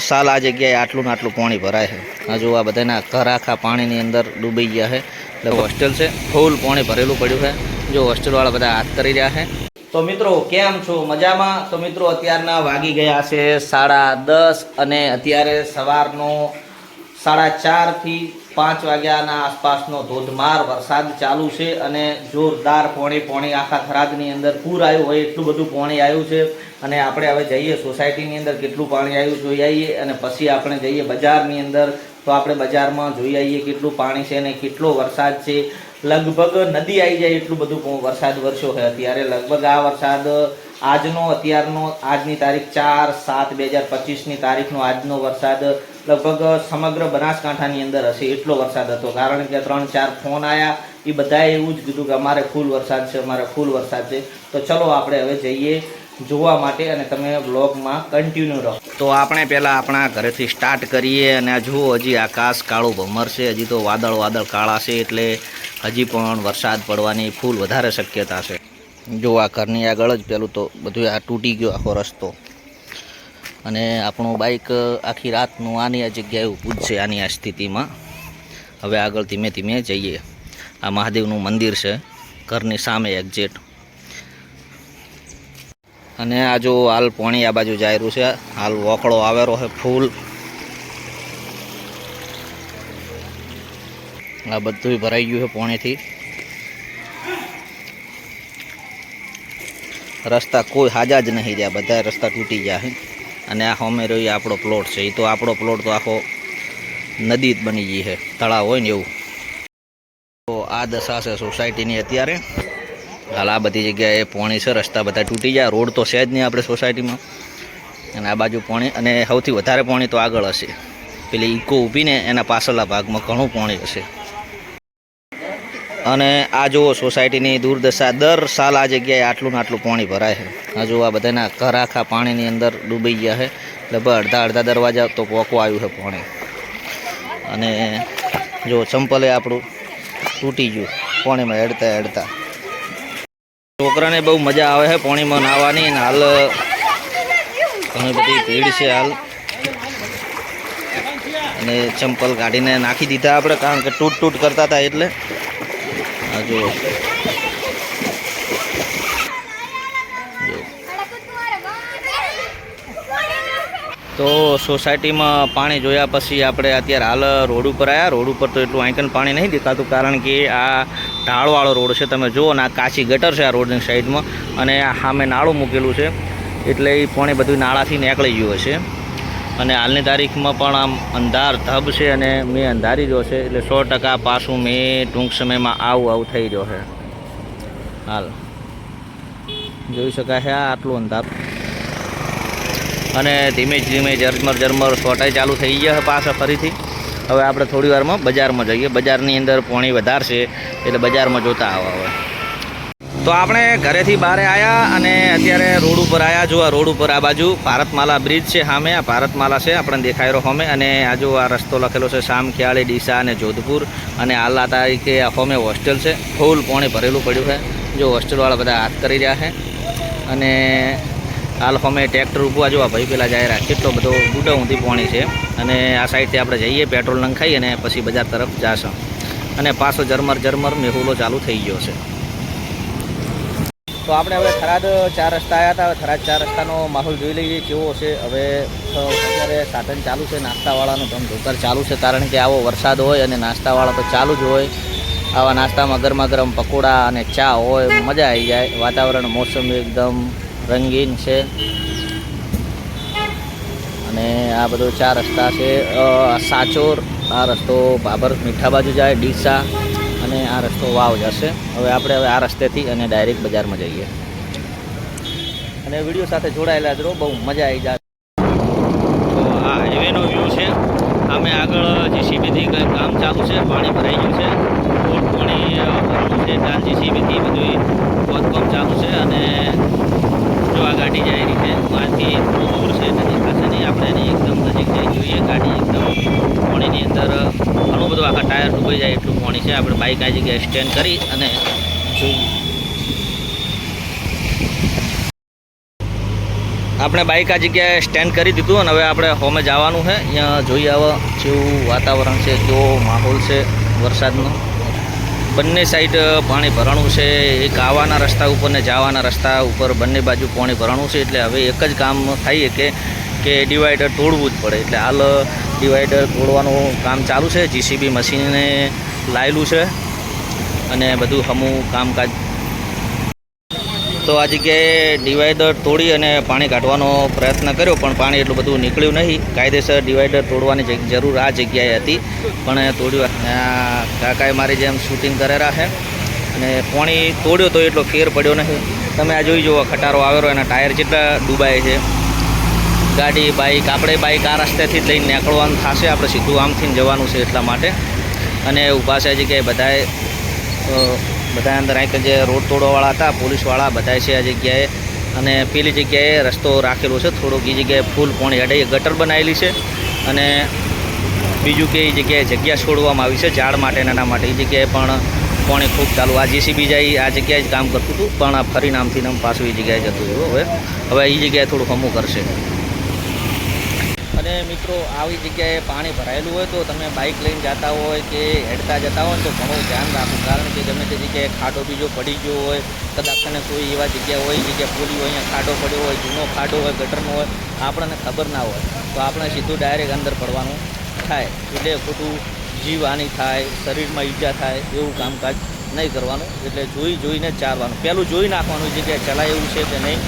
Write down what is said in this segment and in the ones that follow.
સાલ આ જગ્યાએ આટલું ને આટલું પાણી ભરાય છે. હજુ આ બધાના ઘર આખા પાણીની અંદર ડૂબી ગયા છે. એટલે હોસ્ટેલ છે, ફૂલ પાણી ભરેલું પડ્યું છે. જો હોસ્ટેલવાળા બધા હાથ કરી રહ્યા છે. તો મિત્રો, કેમ છો? મજામાં? તો મિત્રો, અત્યારના વાગી ગયા છે સાડા દસ અને અત્યારે સવારનો સાડા ચારથી પાંચ વાગ્યાના આસપાસનો ધોધમાર વરસાદ ચાલુ છે અને જોરદાર પોણી પોણી આખા થરાદની અંદર પૂર આવ્યું હોય એટલું બધું પોણી આવ્યું છે. અને આપણે હવે જઈએ સોસાયટીની અંદર કેટલું પાણી આવ્યું જોઈ આવીએ અને પછી આપણે જઈએ બજારની અંદર તો આપણે બજારમાં જોઈ આવીએ કેટલું પાણી છે અને કેટલો વરસાદ છે. લગભગ નદી આવી જાય એટલું બધું વરસાદ વરસ્યો છે. અત્યારે લગભગ આ વરસાદ આજનો, અત્યારનો, આજની તારીખ ચાર સાત બે હજાર પચીસની તારીખનો આજનો વરસાદ લગભગ સમગ્ર બનાસકાંઠાની અંદર હશે એટલો વરસાદ હતો. કારણ કે ત્રણ, ચાર ફોન આવ્યા એ બધાએ એવું જ કીધું કે અમારે ફૂલ વરસાદ છે, અમારે ફૂલ વરસાદ છે. તો ચલો આપણે હવે જઈએ જોવા માટે અને તમે બ્લોગમાં કન્ટિન્યુ રહો. તો આપણે પહેલાં આપણા ઘરેથી સ્ટાર્ટ કરીએ અને આ જુઓ હજી આકાશ કાળું ભમર છે. હજી તો વાદળ વાદળ કાળા છે એટલે હજી પણ વરસાદ પડવાની ફૂલ વધારે શક્યતા છે. જો આ ઘરની આગળ જ પેલું તો બધું આ તૂટી ગયો આખો રસ્તો. અને આપણું બાઇક આખી રાતનું આની આ જગ્યાએ ઊભું જ છે, આની આ સ્થિતિમાં. હવે આગળ ધીમે ધીમે જઈએ. આ મહાદેવનું મંદિર છે, ઘરની સામે એક્ઝેટ અને આ જો હાલ પોણી આ બાજુ જાયરું છે, હાલ વોકળો આવેલો છે ફૂલ. આ બધું ભરાઈ ગયું છે પોણીથી. રસ્તા કોઈ હાજા જ નહીં રહ્યા, બધા રસ્તા તૂટી ગયા છે. અને આ હોમે એ આપણો પ્લોટ છે. એ તો આપણો પ્લોટ તો આખો નદી જ બની ગઈ છે. તળાવ હોય ને એવું. તો આ દશા છે સોસાયટીની અત્યારે. હાલ આ બધી જગ્યાએ પોણી છે, રસ્તા બધા તૂટી ગયા. રોડ તો છે જ નહીં આપણે સોસાયટીમાં. અને આ બાજુ પોણી, અને સૌથી વધારે પોણી તો આગળ હશે. પેલી ઇકો ઊભીને એના પાછળના ભાગમાં ઘણું પોણી હશે. અને આ જુઓ, સોસાયટીની દુર્દશા દર સાલ આ જગ્યાએ આટલું ને આટલું પાણી ભરાય છે. આ જુઓ, આ બધાના ઘર આખા પાણીની અંદર ડૂબી ગયા છે. લગભગ અડધા અડધા દરવાજા તો પોકવા આવ્યું છે પાણી. અને જો ચંપલે આપણું તૂટી ગયું, પાણીમાં હેડતા હેડતા. છોકરાને બહુ મજા આવે છે પાણીમાં નાહવાની અને હાલ ઘણી બધી ભીડ છે હાલ. અને ચંપલ કાઢીને નાખી દીધા આપણે, કારણ કે તૂટ તૂટ કરતા હતા એટલે. આ તો સોસાયટીમાં પાણી જોયા પછી આપણે અત્યારે હાલ રોડ ઉપર આવ્યા રોડ ઉપર તો એટલું આંકન પાણી નહીં દેખાતું, કારણ કે આ ઢાળવાળો રોડ છે. તમે જુઓ ને આ કાચી ગટર છે આ રોડની સાઈડમાં, અને સામે નાળું મૂકેલું છે. એટલે એ પાણી બધું નાળાથી નીકળી ગયું હશે. અને હાલની તારીખમાં પણ આમ અંધાર ધબ છે અને મેં અંધારી ગયો છે, એટલે સો ટકા પાછું મેં ટૂંક સમયમાં આવું આવું થઈ ગયો છે. હાલ. જોઈ શકાય છે આ આટલું અંધાર. અને ધીમે ધીમે ઝરમર ઝરમર સોટાઈ ચાલુ થઈ ગયા છે પાછા ફરીથી. હવે આપણે થોડી વારમાં બજારમાં જઈએ. બજારની અંદર પાણી વધારશે, એટલે બજારમાં જોતા આવવા હવે. તો આપણે ઘરેથી બહાર આવ્યા અને અત્યારે રોડ ઉપર આવ્યા જો આ રોડ ઉપર આ બાજુ ભારતમાલા બ્રિજ છે સામે. આ ભારતમાલા છે, આપણને દેખાય રહ્યો હોમે. અને આ જો આ રસ્તો લખેલો છે સામખિયાળી ડીસા અને જોધપુર. અને હાલના તારીખે આ હોમે હોસ્ટેલ છે. ફૂલ પાણી ભરેલું પડ્યું છે. જો હોસ્ટેલવાળા બધા હાથ કરી રહ્યા છે. અને હાલ અમે ટ્રેક્ટર ઊભું. જોવા આ ભાઈ પેલા જાહેરા કેટલો બધો બુડા ઊંધી પાણી છે. અને આ સાઈડથી આપણે જઈએ, પેટ્રોલ નંખાઈ અને પછી બજાર તરફ જાશું. અને પાછો ઝરમર ઝરમર મેહુલો ચાલુ થઈ ગયો છે. તો આપણે હવે થરાદ ચાર રસ્તા આવ્યા હતા. હવે થરાદ ચાર રસ્તાનો માહોલ જોઈ લઈએ કેવો હશે. હવે અત્યારે સાધન ચાલુ છે, નાસ્તાવાળાનો ઘર ચાલુ છે, કારણ કે આવો વરસાદ હોય અને નાસ્તાવાળા તો ચાલુ જ હોય. આવા નાસ્તામાં ગરમા ગરમ પકોડા અને ચા હોય, મજા આવી જાય. વાતાવરણ, મોસમ એકદમ રંગીન છે. અને આ બધો ચાર રસ્તા છે. સાચોર, આ રસ્તો બાબર મીઠા બાજુ જાય, ડીસા. અને આ રસ્તો વાવ જશે. હવે આપણે હવે આ રસ્તેથી અને ડાયરેક્ટ બજારમાં જઈએ. અને વીડિયો સાથે જોડાયેલા જ બહુ મજા આવી જાય. તો આ હાઈવેનો વ્યૂ છે. અમે આગળ જીસીબીથી કંઈક કામ ચાલુ છે, પાણી ભરાઈ ગયું છે. ભરવાનું છે ત્યાં જીસીબીથી બધું ખોદકામ ચાલુ છે અને જો આ ગાડી જાય રહી છે આથી થોડું દૂર છે એટલે દેખાશે નહીં આપણે એની એકદમ નજીક જઈ જોઈએ ગાડી એકદમ પાણીની અંદર ઘણું બધું આખા ટાયર ડૂબાઈ જાય એટલું પાણી છે. આપણે બાઇક આ જગ્યાએ સ્ટેન્ડ કરી અને જોઈએ. આપણે બાઇક આ જગ્યાએ સ્ટેન્ડ કરી દીધું અને હવે આપણે હોમે જવાનું છે. અહીંયા જોઈ આવો જેવું વાતાવરણ છે, કેવો માહોલ છે વરસાદનો. બંને સાઈડ પાણી ભરાણું છે. એક આવવાના રસ્તા ઉપર ને જવાના રસ્તા ઉપર બંને બાજુ પાણી ભરાણું છે. એટલે હવે એક જ કામ થાય કે કે ડિવાઈડર તોડવું જ પડે. એટલે હાલ ડિવાઈડર તોડવાનું કામ ચાલુ છે. જીસીબી મશીનને લાયેલું છે અને બધું હમું કામકાજ. તો આ જગ્યાએ ડિવાઈડર તોડી અને પાણી કાઢવાનો પ્રયત્ન કર્યો, પણ પાણી એટલું બધું નીકળ્યું નહીં. કાયદેસર ડિવાઈડર તોડવાની જરૂર આ જગ્યાએ હતી. પણ તોડ્યું. કાકાએ મારી જેમ શૂટિંગ કરેલા છે. અને પાણી તોડ્યો તો એટલો ફેર પડ્યો નહીં. તમે આ જોઈ જુઓ, ખટારો આવેલો, એના ટાયર જેટલા ડૂબાય છે. ગાડી બાઇક આપણે બાઇક આ રસ્તેથી જ લઈને નીકળવાનું થશે. આપણે સીધું આમથી જવાનું છે એટલા માટે. અને ઊભા છે આ જગ્યાએ બધાએ બધા અંદર અહીં જે રોડ તોડવાવાળા હતા, પોલીસવાળા બધાએ છે આ જગ્યાએ. અને પેલી જગ્યાએ રસ્તો રાખેલો છે. થોડોક એ જગ્યાએ ફૂલ પોણી હેડે ગટર બનાવેલી છે. અને બીજું કે એ જગ્યાએ જગ્યા છોડવામાં આવી છે ઝાડ માટે નાના માટે. એ જગ્યાએ પણ પાણી ખૂબ ચાલુ. આ જેસીબી જાય આ જગ્યાએ જ કામ કરતું હતું, પણ આ ફરી નામથી નામ પાછું એ જગ્યાએ જતું રહ્યું. હવે હવે એ જગ્યાએ થોડું હમું કરશે. અને મિત્રો, આવી જગ્યાએ પાણી ભરાયેલું હોય તો તમે બાઇક લઈને જતા હોય કે હેડતા જતા હોય તો ઘણું ધ્યાન રાખવું. કારણ કે ગમે તે જગ્યાએ ખાડો બીજો પડી ગયો હોય, કદાચ તને કોઈ એવા જગ્યા હોય એ જગ્યાએ પોલી હોય અહીંયા ખાડો પડ્યો હોય, જૂનો ખાડો હોય, ગટરનો હોય, આપણને ખબર ના હોય. તો આપણે સીધું ડાયરેક્ટ અંદર પડવાનું થાય. એટલે ખોટું જીવ થાય, શરીરમાં ઈજા થાય, એવું કામકાજ નહીં કરવાનું. એટલે જોઈ જોઈને ચાલવાનું. પહેલું જોઈ નાખવાનું જગ્યાએ ચલાય એવું છે કે નહીં.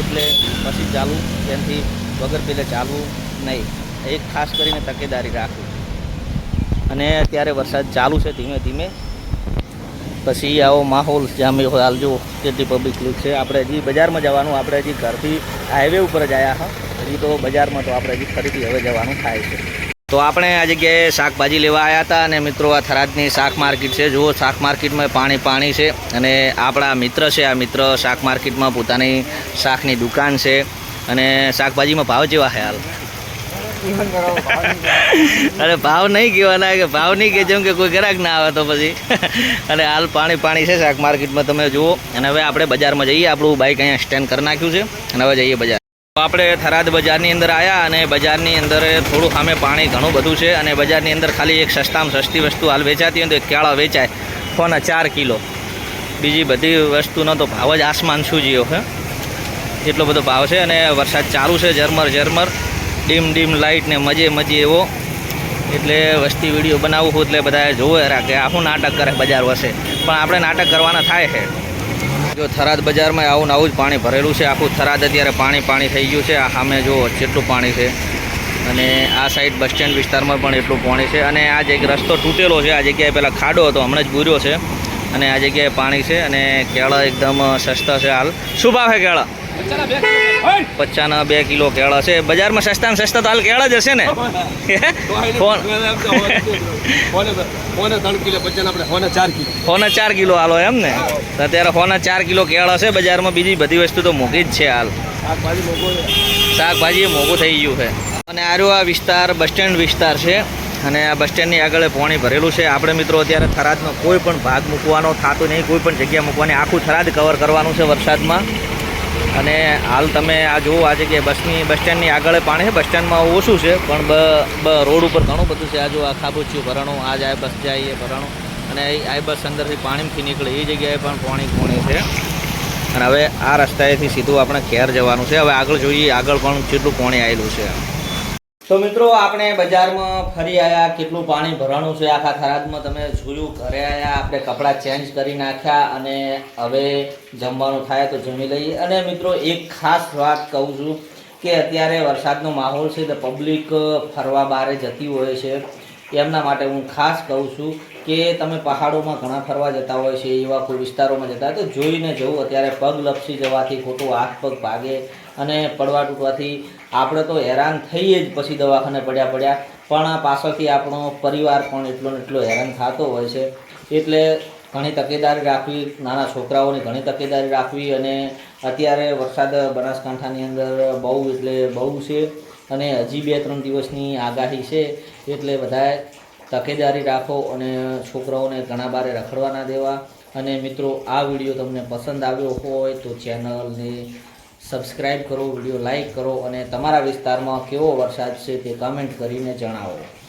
એટલે પછી ચાલવું. તેનાથી વગર પેલે ચાલવું નહીં. એક ખાસ કરીને તકેદારી રાખવી. અને અત્યારે વરસાદ ચાલુ છે ધીમે ધીમે. પછી આવો માહોલ જામ્યો હોય હાલ જો કેટલી પબ્લિક છે. આપણે હજી બજારમાં જવાનું, આપણે હજી ઘરથી હાઈવે ઉપર જ આવ્યા હજી તો બજારમાં તો આપણે હજી ફરીથી હવે જવાનું થાય છે. તો આપણે આ જગ્યાએ શાકભાજી લેવા આવ્યા હતા અને મિત્રો, આ થરાદની શાક માર્કેટ છે. જુઓ, શાક માર્કેટમાં પાણી પાણી છે અને આપણા મિત્ર છે, આ મિત્ર શાક માર્કેટમાં પોતાની શાકની દુકાન છે અને શાકભાજીમાં ભાવ જેવા છે હાલ. અરે ભાવ નહીં કહેવાના, કે ભાવ નહીં કે જેમ કે કોઈ ગ્રાહક ના આવે તો પછી. અને હાલ પાણી પાણી છે શાક માર્કેટમાં, તમે જુઓ. અને હવે આપણે બજારમાં જઈએ, આપણું બાઇક અહીંયા સ્ટેન્ડ કરી નાખ્યું છે. અને હવે જઈએ બજાર. આપણે થરાદ બજારની અંદર આવ્યા અને બજારની અંદર થોડું સામે પાણી ઘણું બધું છે. અને બજારની અંદર ખાલી એક સસ્તામાં સસ્તી વસ્તુ હાલ વેચાતી હોય તો કેળા વેચાય. ફોન ચાર કિલો. બીજી બધી વસ્તુનો તો ભાવ જ આસમાન સુજ્યો છે. એટલો બધો ભાવ છે અને વરસાદ ચાલુ છે, ઝરમર ઝરમર. ડીમ ડીમ લાઇટ ને મજે મજે એવો. એટલે વસ્તી વીડિયો બનાવવું હોય એટલે બધા જોવે રાખે આખું નાટક કરે બજાર વસે. પણ આપણે નાટક કરવાના થાય છે. જો થરાદ બજારમાં આવું ને આવું જ પાણી ભરેલું છે. આખું થરાદ અત્યારે પાણી પાણી થઈ ગયું છે. આ સામે જો જેટલું પાણી છે. અને આ સાઈડ બસ સ્ટેન્ડ વિસ્તારમાં પણ એટલું પાણી છે. અને આ જે રસ્તો તૂટેલો છે, આ જગ્યાએ પહેલાં ખાડો હતો, હમણાં જ બુર્યો છે. અને આ જગ્યાએ પાણી છે અને કેળા એકદમ સસ્તા છે હાલ. શું ભાવ છે કેળા? પચાના બે કિલો કેળા છે. બજારમાં સસ્તા ને સસ્તા તો હાલ કેળા જ હશે ને? ફોન ફોને ચાર કિલો. હાલો એમ ને? અત્યારે ફોને ચાર કિલો કેળા છે. બજારમાં બીજી બધી વસ્તુ તો મોંઘી જ છે હાલ. શાકભાજી મોગો મોંઘું થઈ ગયું છે. અને આરો આ વિસ્તાર બસ સ્ટેન્ડ વિસ્તાર છે. અને આ બસ સ્ટેન્ડની આગળ પાણી ભરેલું છે. આપણે મિત્રો અત્યારે થરાદનો કોઈ પણ ભાગ મૂકવાનો થતો નહીં, કોઈ પણ જગ્યા મૂકવાની. આખું થરાદ કવર કરવાનું છે વરસાદમાં. અને હાલ તમે આ જુઓ આ જગ્યાએ બસની, બસ સ્ટેન્ડની આગળ પાણી છે. બસ સ્ટેન્ડમાં ઓછું છે, પણ બ રોડ ઉપર ઘણું બધું છે. આ જો આ ખાબુચ્યું ભરાણું, આ જાય બસ જાય એ ભરાણું. અને આ બસ અંદરથી પાણીમાંથી નીકળે. એ જગ્યાએ પણ પાણી ખૂણે છે. અને હવે આ રસ્તાએથી સીધું આપણે ઘેર જવાનું છે. હવે આગળ જોઈએ આગળ પણ કેટલું પાણી આવેલું છે. તો મિત્રો, આપણે બજારમાં ફરી આવ્યા કેટલું પાણી ભરાણું છે આખા થરાદમાં? તમે જોયું, ઘરે આવ્યા આપણે કપડાં ચેન્જ કરી નાખ્યા અને હવે જમવાનું થાય તો જમી લઈએ. અને મિત્રો, એક ખાસ વાત કહું છું કે અત્યારે વરસાદનો માહોલ છે તો પબ્લિક ફરવા બહારે જતી હોય છે. એમના માટે હું ખાસ કહું છું કે તમે પહાડોમાં ઘણા ફરવા જતા હોય છે, એવા કોઈ વિસ્તારોમાં જતા હોય, તો જોઈને જવું. અત્યારે પગ લપસી જવાથી ખોટું હાથ પગ ભાગે. અને પડવા તૂટવાથી આપણે તો હેરાન થઈએ જ પછી દવાખાને પડ્યા પડ્યા. પણ આ પાછળથી આપણો પરિવાર પણ એટલો ને એટલો હેરાન થતો હોય છે. એટલે ઘણી તકેદારી રાખવી, નાના છોકરાઓની ઘણી તકેદારી રાખવી અને અત્યારે વરસાદ બનાસકાંઠાની અંદર બહુ એટલે બહુ છે અને હજી બે ત્રણ દિવસની આગાહી છે. એટલે બધાએ તકેદારી રાખો અને છોકરાઓને ઘણા બારે રખડવા ના દેવા. અને મિત્રો, આ વીડિયો તમને પસંદ આવ્યો હોય તો ચેનલને સબસ્ક્રાઈબ કરો, વીડિયો લાઈક કરો અને તમારા વિસ્તારમાં કેવો વરસાદ છે તે કમેન્ટ કરીને જણાવો.